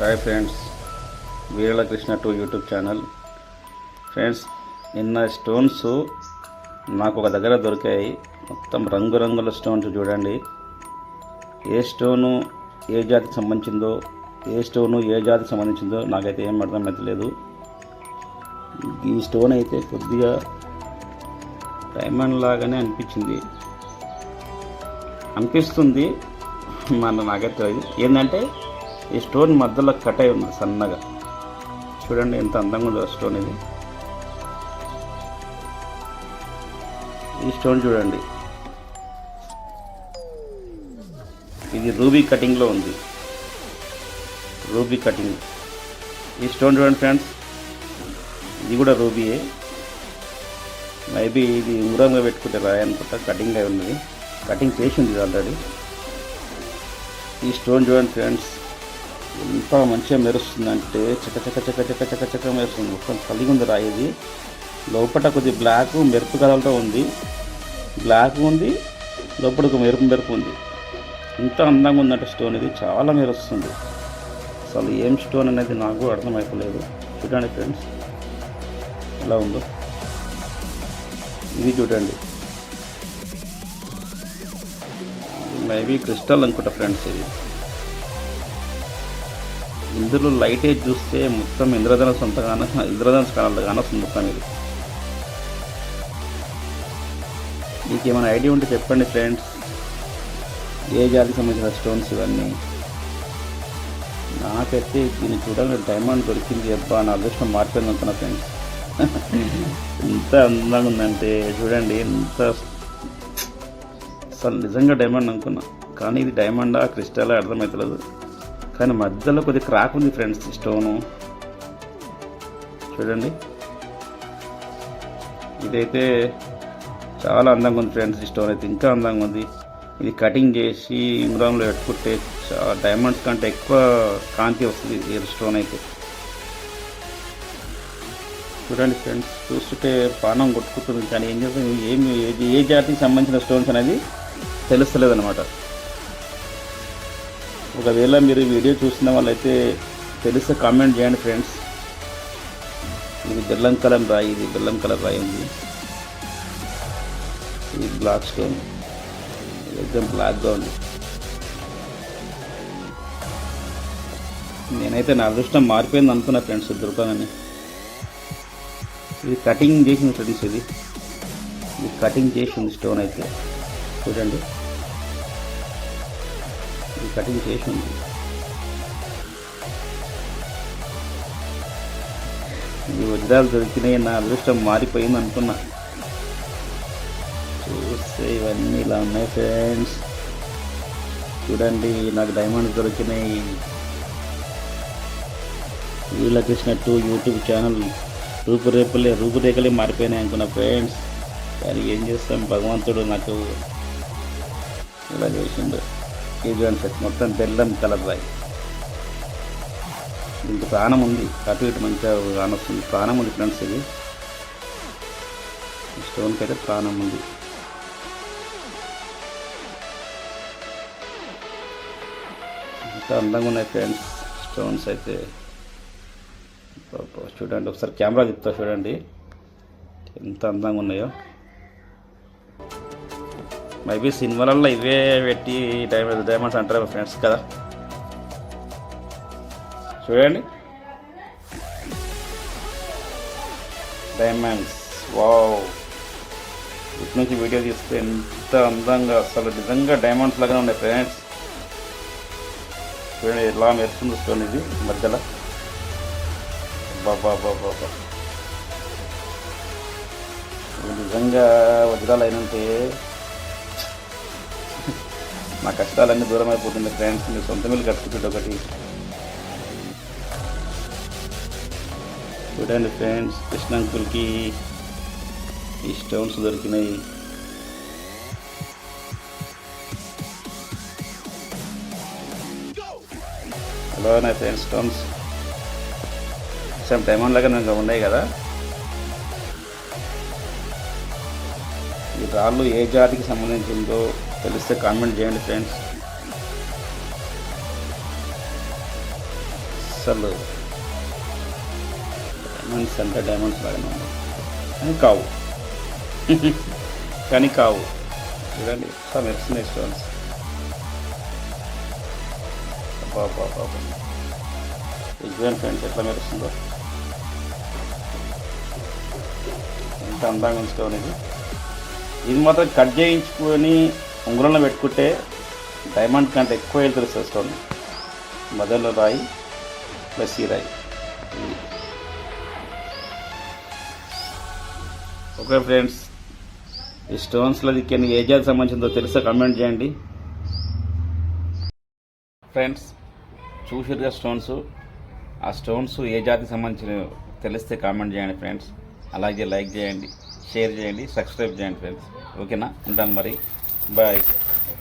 Hi friends Veerala Krishna to YouTube channel. Friends నిన్న stones నాకు ఒక దగ్గర దొరికాయి. మొత్తం రంగురంగుల స్టోన్స్ చూడండి. ఏ స్టోను ఏ జాతికి సంబంధించిందో ఏ స్టోను ఏ జాతికి సంబంధించిందో నాకైతే ఏం అర్థమవుతలేదు ఈ స్టోన్ అయితే కొద్దిగా డైమండ్ లాగానే అనిపించింది. అనిపిస్తుంది. మన నాకైతే ఏంటంటే ఈ స్టోన్ మధ్యలో కట్ అయి ఉంది సన్నగా. చూడండి ఎంత అందంగా ఉందో స్టోన్ ఇది. ఈ స్టోన్ చూడండి. ఇది రూబీ కటింగ్లో ఉంది. Ruby cutting. ఈ స్టోన్ చూడండి ఫ్రెండ్స్. ఇది కూడా రూబీయే. మేబీ ఇది ఉంగరంగా పెట్టుకుంటే రాయి అనుకుంటా కటింగ్ అయి ఉన్నది. కటింగ్ చేసి ఉంది ఆల్రెడీ. ఈ స్టోన్ చూడండి ఫ్రెండ్స్. ఎంత మంచిగా మెరుస్తుందంటే చక చక చక చక చక్క చక మెరుస్తుంది. మొత్తం కలిగి ఉంది రాయి ఇది. లోపల కొద్ది బ్లాక్ మెరుపు కలర్తో ఉంది. బ్లాక్ ఉంది లోపల ఒక మెరుపు మెరుపు ఉంది. ఇంత అందంగా ఉందంటే స్టోన్ ఇది. చాలా మెరుస్తుంది. అసలు ఏం స్టోన్ అనేది నాకు అర్థమైపోలేదు. చూడండి ఫ్రెండ్స్ ఎలా ఉందో. ఇది చూడండి. మేబీ క్రిస్టల్ అనుకుంటా ఫ్రెండ్స్ ఇది. ఇందులో లైటే చూస్తే మొత్తం ఇంద్రధనస్సు అంతగానో ఇంద్రధనస్సు కలర్లో కానొస్తుంది మొత్తం ఇది. మీకు ఏమైనా ఐడియా ఉంటే చెప్పండి ఫ్రెండ్స్. ఏ జాతికి సంబంధించిన స్టోన్స్ ఇవన్నీ? నాకైతే దీన్ని చూడాలని డైమండ్ దొరికింది అబ్బా నా అదృష్టం మారిపోయింది అనుకున్నా ఫ్రెండ్స్. ఎంత అందంగా ఉందంటే చూడండి ఎంత అసలు నిజంగా డైమండ్ అనుకున్నా. కానీ ఇది డైమండా క్రిస్టలా అర్థమవుతలేదు కానీ మధ్యలో కొద్ది క్రాక్ ఉంది ఫ్రెండ్స్ స్టోను చూడండి. ఇదైతే చాలా అందంగా ఉంది ఫ్రెండ్స్ ఈ స్టోన్ అయితే ఇంకా అందంగా ఉంది. ఇది కటింగ్ చేసి ఇమ్రాన్లో పెట్టుకుంటే డైమండ్స్ కంటే ఎక్కువ కాంతి వస్తుంది ఈ స్టోన్ అయితే. చూడండి ఫ్రెండ్స్ చూస్తుంటే పానం కొట్టుకుంటుంది కానీ ఏం చేస్తాం? ఏమి ఏ- ఏ జాతికి సంబంధించిన స్టోన్స్ అనేది తెలుస్తలేదు అనమాట ఒకవేళ మీరు వీడియో చూసిన వాళ్ళైతే తెలిస్తే కామెంట్ చేయండి ఫ్రెండ్స్ ఇది బెల్లం కలర్ రాయి ఇది బెల్లం కలర్ రాయి ఉంది. ఇది బ్లాక్ స్టోన్ ఎగ్జామ్ బ్లాక్గా ఉంది. నేనైతే నా అదృష్టం మారిపోయింది అనుకున్నా ఫ్రెండ్స్ దొరకగానే ఇది కటింగ్ చేసింది ఫ్రెండ్స్ ఇది. ఇది కటింగ్ చేసింది స్టోన్ అయితే. చూడండి. ఇది కటింగ్ చేసి ఉంది ఈ వజ్రాలు దొరికినాయి నా అదృష్టం మారిపోయింది అనుకున్నా. చూస్తే ఇవన్నీ ఇలా ఉన్నాయి ఫ్రెండ్స్. చూడండి నాకు డైమండ్ దొరికినాయి. వీళ్ళకి ఇచ్చినట్టు యూట్యూబ్ ఛానల్ రూపురేపులే రూపురేఖలే మారిపోయినాయి అనుకున్న ఫ్రెండ్స్. కానీ ఏం చేస్తాం? భగవంతుడు నాకు ఇలా చేసిండు. కేజీవన్ మొత్తం బెల్లం కలర్ రాయి దీనికి ప్రాణం ఉంది. అటు ఇటు మంచిగా కానొస్తుంది ప్రాణం ఉంది ఫ్రెండ్స్ ఇది. స్టోన్కి అయితే ప్రాణం ఉంది. ఎంత అందంగా ఉన్నాయి ఫ్రెండ్స్. స్టోన్స్ అయితే. చూడండి ఒకసారి కెమెరా తిప్పుతా చూడండి. ఎంత అందంగా ఉన్నాయో. మేబీ సినిమాలలో ఇవే పెట్టి టైం డైమండ్స్ అంటారు ఫ్రెండ్స్ కదా. చూడండి. డైమండ్స్ వావ్ ఇటు నుంచి వీడియో తీస్తే ఎంత అందంగా అసలు నిజంగా డైమండ్స్ లాగా ఉన్నాయి ఫ్రెండ్స్ చూడండి ఎలా మెరుస్తుంది చూడండి ఇది మధ్యలో. బాబా బాబా బాబా నిజంగా వజ్రాలు అయినంటే నా కష్టాలన్నీ దూరం అయిపోతుంది ఫ్రెండ్స్ మీరు సొంత మిల్లు కట్టుకుంటుంది ఒకటి. చూడండి ఫ్రెండ్స్ కృష్ణ అంకుల్కి ఈ స్టోన్స్ దొరికినాయి. హలో నా ఫ్రెండ్స్ స్టోన్స్ సేమ్ డైమండ్ లాగా నాకు ఉన్నాయి కదా? ఈ రాళ్ళు ఏ జాతికి సంబంధించిందో తెలిస్తే కామెంట్ చేయండి ఫ్రెండ్స్ అసలు డైమండ్స్ అంటే డైమండ్స్ లాగానే ఉన్నాయి కానీ కావు. కానీ కావు. చూడండి సమ్ ఎక్స్ప్లెయిన్ స్టోన్స్ చూడండి ఫ్రెండ్స్ ఎట్లా మెరుస్తుందో. ఎంత అందంగా ఉంచుకోవాలి ఇది మాత్రం కట్ చేయించుకొని ఉంగరంలో పెట్టుకుంటే డైమండ్ కంటే ఎక్కువ వెళ్తుంది సార్ స్టోన్. మధ్యలో రాయి ప్లస్ ఈ రాయి. ఓకే ఫ్రెండ్స్ ఈ స్టోన్స్లో దిక్కి ఏ జాతికి సంబంధించిందో తెలిస్తే కమెంట్ చేయండి. ఫ్రెండ్స్ చూసిరుగా స్టోన్స్. ఆ స్టోన్స్ ఏ జాతికి సంబంధించిన తెలిస్తే కామెంట్ చేయండి ఫ్రెండ్స్. అలాగే లైక్ చేయండి షేర్ చేయండి సబ్స్క్రైబ్ చేయండి ఫ్రెండ్స్. ఓకేనా? ఉంటాను మరి. Bye.